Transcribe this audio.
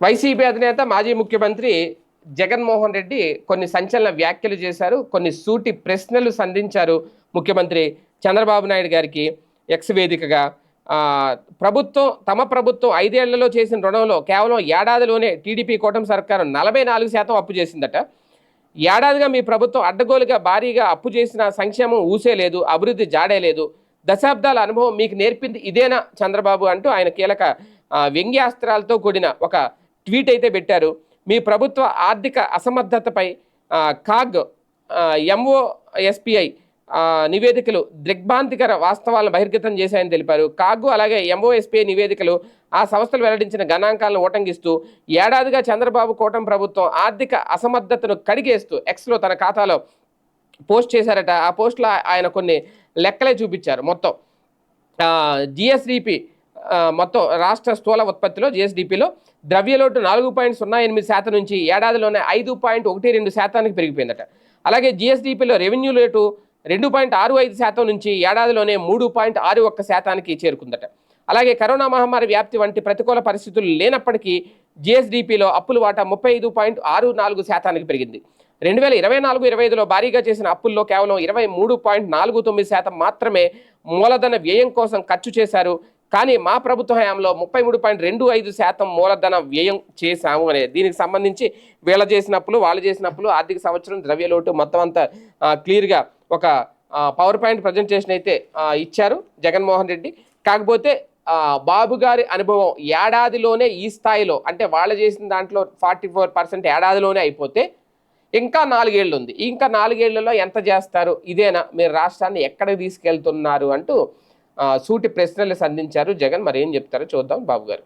YCP అధినేత మాజీ ముఖ్యమంత్రి జగన్మోహన్ రెడ్డి కొన్ని సంచలన వ్యాఖ్యలు చేశారు కొన్ని సూటి ప్రశ్నలు సంధించారు ముఖ్యమంత్రి చంద్రబాబు నాయుడు గారికి ఎక్స్ వేదికగా. ప్రభుత్వం తమ ప్రభుత్వం ఐదేళ్ళలో చేసిన రుణంలో కేవలం ఏడాదిలోనే టీడీపీ కూటమి సర్కారు నలభై నాలుగు శాతం అప్పు చేసిందట. ఏడాదిగా మీ ప్రభుత్వం అడ్డగోలుగా భారీగా అప్పు చేసిన సంక్షేమం ఊసేలేదు అభివృద్ధి జాడే లేదు. దశాబ్దాల అనుభవం మీకు నేర్పింది ఇదేనా చంద్రబాబు అంటూ ఆయన కీలక వ్యంగ్యాస్త్రాలతో కూడిన ఒక ట్వీట్ అయితే పెట్టారు. మీ ప్రభుత్వ ఆర్థిక అసమర్థతపై కాగ్ ఎంఓఎస్పిఐ నివేదికలు దిగ్భాంతికర వాస్తవాలను బహిర్గతం చేశాయని తెలిపారు. కాగు అలాగే ఎంఓఎస్పిఐ నివేదికలు ఆ సంస్థలు వెల్లడించిన గణాంకాలను ఓటంగిస్తూ ఏడాదిగా చంద్రబాబు కోటం ప్రభుత్వం ఆర్థిక అసమర్థతను కడిగేస్తూ ఎక్స్లో తన ఖాతాలో పోస్ట్ చేశారట. ఆ పోస్ట్లో ఆయన కొన్ని లెక్కలే చూపించారు మొత్తం. జిఎస్డిపి మొత్తం రాష్ట్ర స్థూల ఉత్పత్తిలో జిఎస్డిపిలో ద్రవ్యలోటు నాలుగు పాయింట్ సున్నా ఎనిమిది శాతం నుంచి ఏడాదిలోనే ఐదు పాయింట్ ఒకటి రెండు శాతానికి పెరిగిపోయిందట. అలాగే జిఎస్డిపిలో రెవెన్యూ రేటు రెండు పాయింట్ ఆరు ఐదు శాతం నుంచి ఏడాదిలోనే మూడు పాయింట్ ఆరు ఒక్క శాతానికి చేరుకుందట. అలాగే కరోనా మహమ్మారి వ్యాప్తి వంటి ప్రతికూల పరిస్థితులు లేనప్పటికీ జిఎస్డిపిలో అప్పుల వాటా ముప్పై ఐదు పాయింట్ ఆరు నాలుగు శాతానికి పెరిగింది. రెండు వేల ఇరవై నాలుగు ఇరవై ఐదులో భారీగా చేసిన అప్పుల్లో కేవలం ఇరవై మూడు పాయింట్ నాలుగు తొమ్మిది శాతం మాత్రమే మూలధన వ్యయం కోసం ఖర్చు చేశారు కానీ మా ప్రభుత్వ హయాంలో ముప్పై మూడు పాయింట్ రెండు ఐదు శాతం మూలధన వ్యయం చేశాము అనేది. దీనికి సంబంధించి వీళ్ళ చేసినప్పుడు వాళ్ళు చేసినప్పుడు ఆర్థిక సంవత్సరం ద్రవ్యలోటు మొత్తం అంతా క్లియర్గా ఒక పవర్ పాయింట్ ప్రజెంటేషన్ అయితే ఇచ్చారు జగన్మోహన్ రెడ్డి. కాకపోతే బాబు గారి అనుభవం ఏడాదిలోనే ఈ స్థాయిలో అంటే వాళ్ళు చేసిన దాంట్లో ఫార్టీ ఫోర్ పర్సెంట్ ఏడాదిలోనే అయిపోతే ఇంకా నాలుగేళ్ళు ఉంది ఇంకా నాలుగేళ్ళలో ఎంత చేస్తారు? ఇదేనా? మీరు రాష్ట్రాన్ని ఎక్కడికి తీసుకెళ్తున్నారు? అంటూ సూటి ప్రశ్నలు సంధించారు జగన్. మరి ఏం చెప్తారో చూద్దాం. బాబు గారు